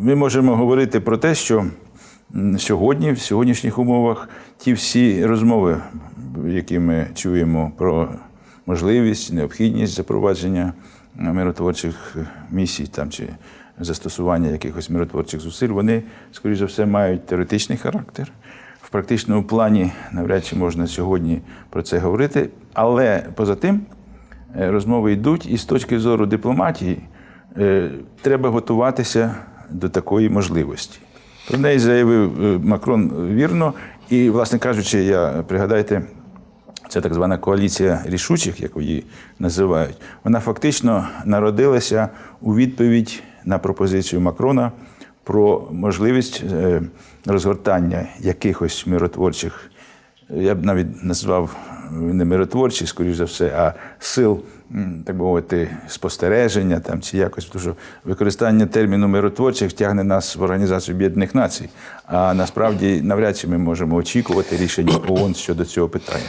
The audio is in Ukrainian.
Ми можемо говорити про те, що сьогодні, в сьогоднішніх умовах, ті всі розмови, які ми чуємо про можливість, необхідність запровадження е, миротворчих місій там, чи застосування якихось миротворчих зусиль, вони, скоріш за все, мають теоретичний характер. В практичному плані навряд чи можна сьогодні про це говорити, але поза тим е, розмови йдуть, і з точки зору дипломатії е, треба готуватися до такої можливості. Про неї заявив е, Макрон вірно, і, власне кажучи, я пригадайте, це так звана коаліція рішучих, як її називають, вона фактично народилася у відповідь на пропозицію Макрона про можливість е, розгортання якихось миротворчих, я б навіть назвав не миротворчі, скоріш за все, а сил, так мовити, спостереження там чи якось, що використання терміну миротворчих тягне нас в Організацію Об'єднаних Націй. А насправді навряд чи ми можемо очікувати рішення ООН щодо цього питання.